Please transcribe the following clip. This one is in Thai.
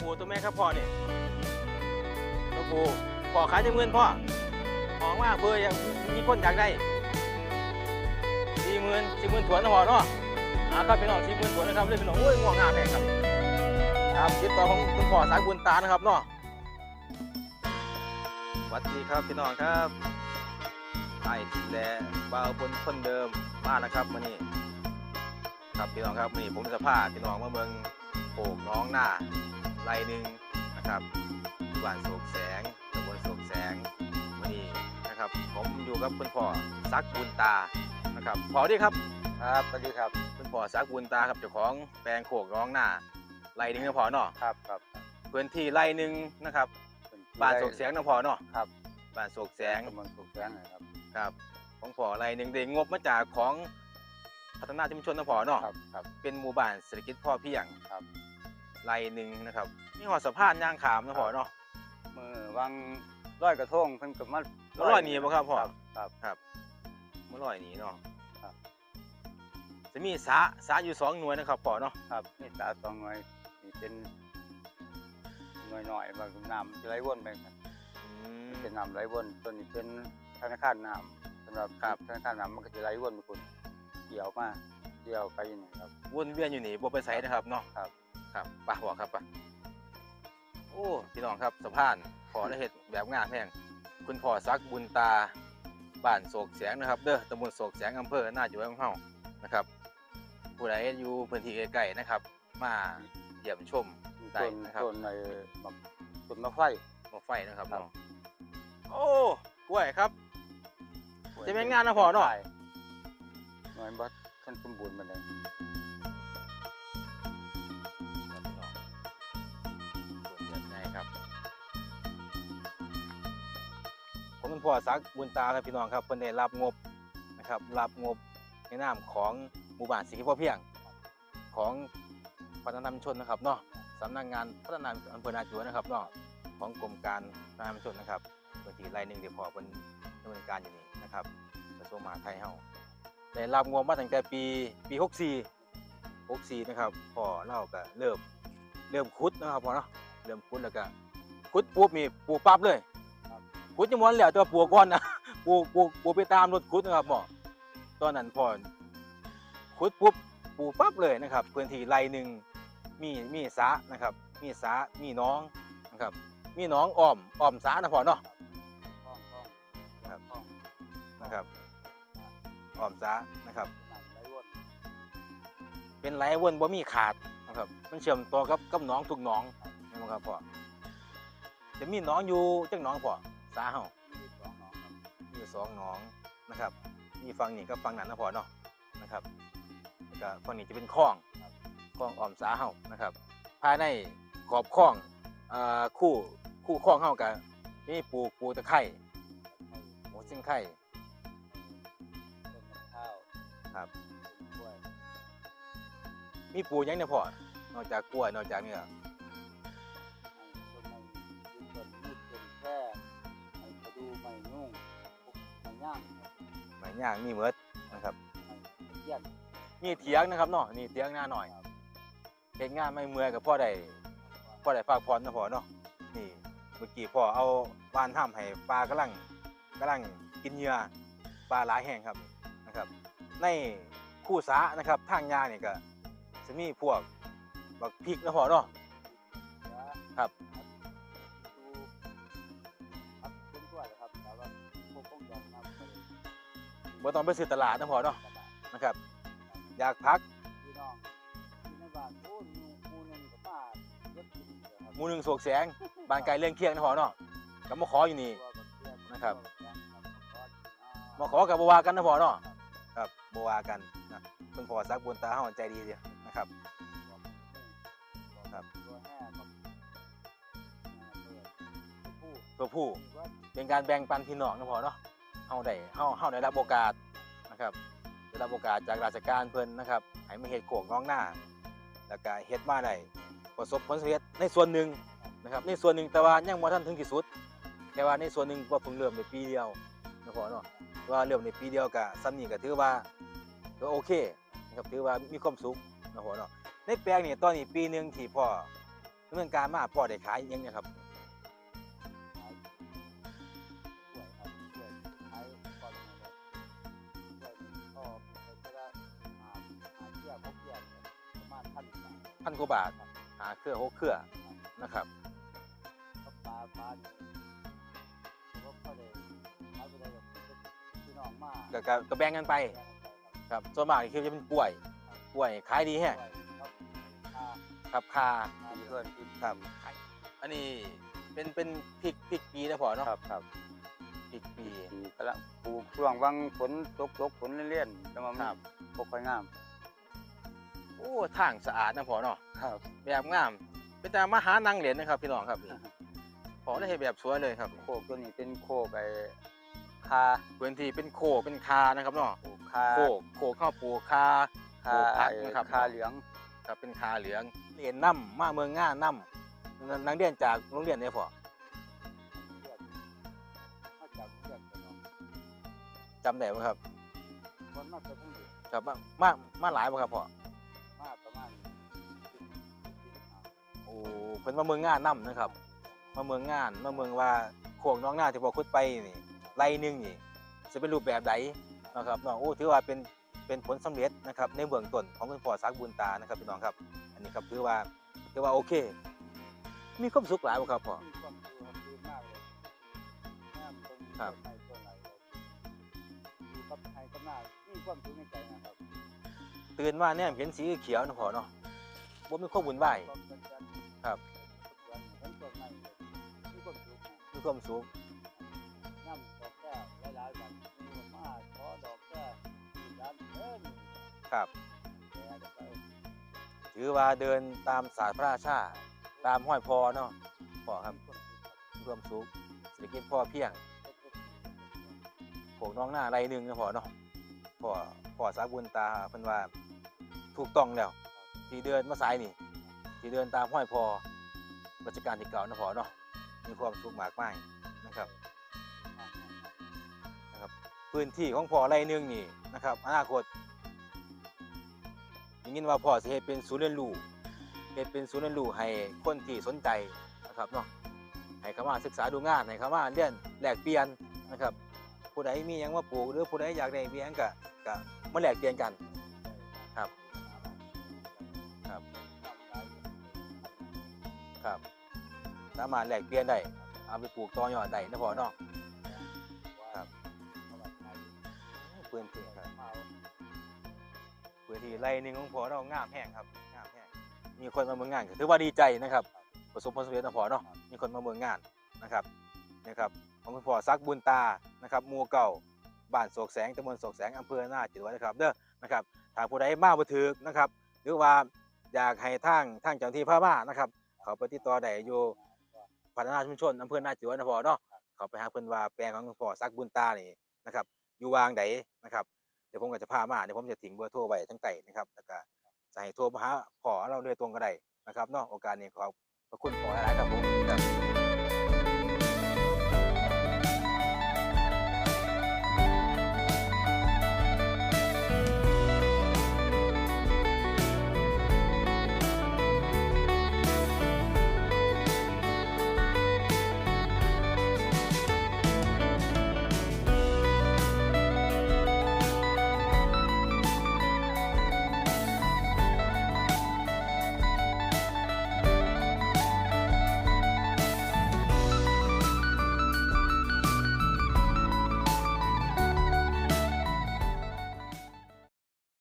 ตัวผู้ตัวแม่ครับพ่อเนี่ยตัวผู้พ่อขายจะเงินพ่อของว่าเพื่ออยากมีคนอยากได้สี่หมื่นสี่หมื่นถวนนะพ่อเนาะอ่าครับพี่น้องสี่หมื่นถวนนะครับเล่นพี่น้องโอ้ยง่วงงาแพงครับครับติดต่อของคุณพ่อสายบุญตานะครับเนาะสวัสดีครับพี่น้องครับไอ้ที่แลบ่าวบนคนเดิมมาแล้วครับวันนี้ครับพี่น้องครับนนี้ผมจะพาพี่น้องมาเมืองโป่งน้องหน้า ไรหนึ่งนะครับที่บ้านโศกแสงตำบลโศกแสงวันนี้นะครับ ผมอยู่กับคุณพ่อซักบุญตานะครับพอดีครับครับสวัสดีครับคุณพ่อซักบุญตาครับเจ้าของแปลงโขกน้องหน้าไรหนึ่งนะพ่อเนาะครับครับพื้นที่ไรหนึ่งนะครับบ้านโศกแสงนะพ่อเนาะครับบ้านโศกแสงตำบลสุกแสงนะครับครับของพ่อไรหนึ่งได้งบมาจากของพัฒนาชุมชนนะพ่อเนาะครับครับเป็นหมู่บ้านเศรษฐกิจพอเพียงครับ ไรหนึ่งนะครับมีหอสะพานย่างขามนะพ่อเนาะมือวางร้อยกระทงเพิ่นก็มาร้อยหนีบ่ครับพ่อครับครับครับเมื่อลอยนี้เนาะครับจะมีสาสาอยู่สองหน่วยนะครับพ่อเนาะครับนี่ตาสองหน่วยนี่เป็นหน่วยหน่อยๆบางน้ำจะไหลวนไปครับอืมเป็นน้ำไหลวนตัวนี้เป็นธนาคารน้ำสำหรับครับธนาคารน้ำมันก็จะไหลวนไปคุณเกี่ยวมาเกี่ยวไปอย่างนี้ครับวนเวียนอยู่นี่บ่ไปไสนะครับเนาะครับ ครับไปพ่อครับไปโอ้พี่น้องครับสะพานพ่อได้เฮ็ดแบบงามแพงคุณพ่อซักบุญตาบ้านโศกแสงนะครับ เด้อตำบลโศกแสงอำเภอหน้าอยู่ของเฮานะครับ ผู้ใดอยู่พื้นที่ใกล้ๆนะครับ มาเยี่ยมชมได้ต้นนะครับต้นในบักต้นมะไฟหม้อไฟนะครับครับเนาะโอ้กล้วยครับจะเป็นงานนะพ่อเนาะหน่วยบัดขั้นสมบูรณ์มันเลย ผมเป็นพ่อซักบุญตาครับพี่น้องครับเพิ่นได้รับงบนะครับรับงบในนามของหมู่บ้านสีพ่อเพียงของพัฒนาชุมชนนะครับเนาะสำนักงานพัฒนาอำเภอนาจวนนะครับเนาะของกรมการพัฒนาชุมชนนะครับบางทีรายหนึ่งเดี๋ยวพอเป็นดำเนินการอยู่นี่นะครับกระทรวงมหาดไทยเฮาได้รับงบมาตั้งแต่ปีปี 64 64นะครับพอเล่าก็เริ่มเริ่มขุดนะครับพอเนาะเริ่มขุดแล้วก็ขุดปุ๊บมีปลูกปั๊บเลย ขุดจังหวะแล้วแตัวาปลูกก่อนนะปลูกปลูกปลูกไปตามรถขุดนะครับหมอตอนนั้นพอขุดปุ๊บปลูกปั๊บเลยนะครับพื้นที่ไรหนึ่งมีมีสะนะครับ มีสะมีน้องนะครับ มีน้องอ้อมอ้อมสะนะพอเนาะอ้องครับนะครับอ้อมสะนะครับเป็นไหลวนบ่มีขาดนะครับมันเชื่อมต่อกับกับหนองทุกหนองนะครับพ่อจะมีหนองอยู่จังหนองพ่อ สาเฮามีสองหนองครับมีอยู่สองหนองนะครับ มีฝั่งนี้กับฝั่งนั้นนะพ่อเนาะนะครับแล้วก็ฝั่งนี้จะเป็นคลองคลองออมสาเฮานะครับ ภายในขอบคลองอ่าคู่คู่คลองเฮาก็มีปลูกปลูกตะไคร้ให้หมูซิ่งไข่ต้นมะพร้าวครับต้นกล้วยมีปลูกหยังเนี่ยพ่อนอกจากกล้วยนอกจากเนี่ย หมายย่างมีเมิดนะครับไม้เทียนมีเถียงนะครับเนาะนี่เถียงหน้าหน่อยครับเฮ็ดงานไม่เมื่อยกับพ่อได้พ่อได้พักผ่อนนะพ่อเนาะนี่เมื่อกี้พ่อเอาว่านห้ามให้ปลากำลังกำลังกินเหยื่อปลาหลายแห้งครับนะครับ ในคู่สานะครับทางยานี่ก็จะมีพวกบักพริกนะพ่อเนาะครับดูครับต้นกล้วยนะครับแต่ว่าพวกพวกยอมนำไป บ่ต้องไปซื้อตลาดนะพ่อเนาะตลาดนะครับ อยากพักพี่น้องที่ในบ้านโอ้ยหมู่หมู่หนึงก็มาเยอะจริงเลยครับหมูหนึ่งโศกแสงบานไกลเรื่องเคียงนะพ่อเนาะก็มาขออยู่นี่ นะครับ มาขอกับบวากันนะพ่อเนาะครับบวากันนะคุณพ่อซักบุญตาเฮาใจดีเดียวนะครับ ครับ ตัวแห่กับผู้ตัวผู้เป็นการแบ่งปันพี่น้องนะพ่อเนาะ เฮาได้เฮาเฮาได้รับโอกาสนะครับได้รับโอกาสจากราชการเพิ่นนะครับให้มาเฮ็ดโขกน้องหน้า แล้วก็เฮ็ดมาได้ประสบผลสำเร็จในส่วนหนึ่งนะครับในส่วนหนึ่งแต่ว่ายังบ่ทันถึงที่สุด แต่ว่าในส่วนหนึ่งก็เพิ่งเริ่มในปีเดียวนะพ่อเนาะว่าเริ่มในปีเดียวก็ซ้ำนี่ก็ถือว่าก็โอเคนะครับถือว่ามีความสุขนะพ่อเนาะในแปลงนี่ตอนนี้ปีหนึงที่พ่อดำเนินการมาพ่อได้ขายอิหยังเนี่ยครับ พันกว่าบาทหาเครือหกเครือนะครับก็ปลาปลาเนี่ยผมก็เลยขายไปได้แบบพี่น้องมาก็ก็ก็แบ่งกันไปครับส่วนมากคือจะเป็นกล้วยกล้วยขายดีแฮะครับอ่าครับคาดีเกินที่ครับอันนี้เป็นเป็นพริกพริกปีนะพ่อเนาะครับครับพริกปีดีก็ละปลูกช่วงวังฝนตกตกฝนเลี่ยนๆแต่ว่ามันครับบ่ค่อยงาม โอ้ทางสะอาดนะพ่อเนาะครับแบบงามเป็นแต่มาหานางเหรียญนะครับพี่น้องครับนี่พ่อได้เห็นแบบสวยเลยครับโคกตัวนี้เป็นโคกไอ้คาพื้นที่เป็นโคกเป็นคานะครับเนาะปลูกคาโคกโคกข้าวปลูกคาคาปลูกผักไอ้นะครับคาเหลืองครับเป็นคาเหลืองเรียนน้ำมาเมืองง่าน้ำนักเรียนจากโรงเรียนเนี่ยพ่อเลือดมาจากเลือดกันเนาะจำได้ไหมครับคนมาจากทั้งเดือดครับมามามาหลายบ่ครับพ่อ อ้เพิ่นมาเมืองง่าน้ำนะครับ มาเมืองงานมาเมืองว่าโขงน้องหน้าที่บอกคุดไปนี่ไรหนึงนี่จะเป็นรูปแบบใดนะครับน้องโอ้ถือว่าเป็นเป็นผลสำเร็จนะครับในเบื้องต้นของคุณพ่อซักบุญตานะครับพี่น้องครับ อันนี้ครับถือว่าถือว่าโอเค มีความสุขหลายบ่ครับพ่อมีความสุขครับดีมากเลยงามตรงครับต้นไม้ต้นไหนครับอยู่กับไทยกับหน้ามีความสุขในใจนะครับตื่นมาเนี่ยเห็นสีเขียวนะพ่อเนาะบ่มีความวุ่นวาย ความสุขน้ำดอกแก้วหลายๆแบบมีมาขอดอกแก้วร้านเอิ้นครับ ถือว่าเดินตามศาสตร์พระราชาตามห้อยพอเนาะพ่อครับมีควมสุขครับมีควมสุขเศรษฐกิจพ่อเพียงโขน้องหน้าไรหนึ่งนะพ่อเนาะพ่อพ่อสาบุญตาเพิ่นว่าถูกต้องแล้วที่เดินมาสายนี่ที่เดินตามห้อยพอรัชกาลที่เก่านะพ่อเนาะ มีความสุขมากมายนะครับนะครับ พื้นที่ของพ่อไรหนึ่งนี่นะครับอนาคตได้ยินว่าพ่อเฮ็ดเป็นศูนย์เรียนรู้เฮ็ดเป็นศูนย์เรียนรู้ให้คนที่สนใจนะครับเนาะให้เขามาศึกษาดูงานให้เขามาเรียนแลกเปลี่ยนนะครับ ผู้ใดมียังมาปลูกหรือผู้ใดอยากได้เบี้ยงก็ก็มาแลกเปลี่ยนกันครับครับครับ สามารถแลกเปลี่ยนได้เอาไปปลูกต่อยอดได้นะพ่อเนาะครับพื้นที่ครับพื้นที่ไรหนึ่งของพ่อเรางามแห้งครับงามแห้งมีคนมาเมืองงานถือว่าดีใจนะครับ ประสบผลสำเร็จนะพ่อเนาะมีคนมาเมืองงานนะครับนะครับของคุณพ่อซักบุญตานะครับมูเก่าบ้านโศกแสงตำบลโศกแสงอำเภอหน้าจิตวัฒนะครับเด้อนะครับถ้าผู้ใดมาบ่ถึกนะครับ หรือว่าอยากให้ทางทางเจ้าหน้าที่พามานะครับ เขาไปติดต่อได้อยู่ พัฒนาชุมชนอำเภอหน้าจิตวัฒนะพ่อเนาะเขาไปหาเพิ่นว่าแปลงของพ่อซักบุญตานี่นะครับอยู่วางใดนะครับเดี๋ยวผมก็จะพามาเดี๋ยวผมจะทิ้งเบอร์โทรไว้ทั้งไต่นะครับแล้วก็จะให้โทรมาหาพ่อเราโดยตรงก็ได้นะครับเนาะโอกาสนี้ขอบพระคุณพ่อหลายครับผมครับ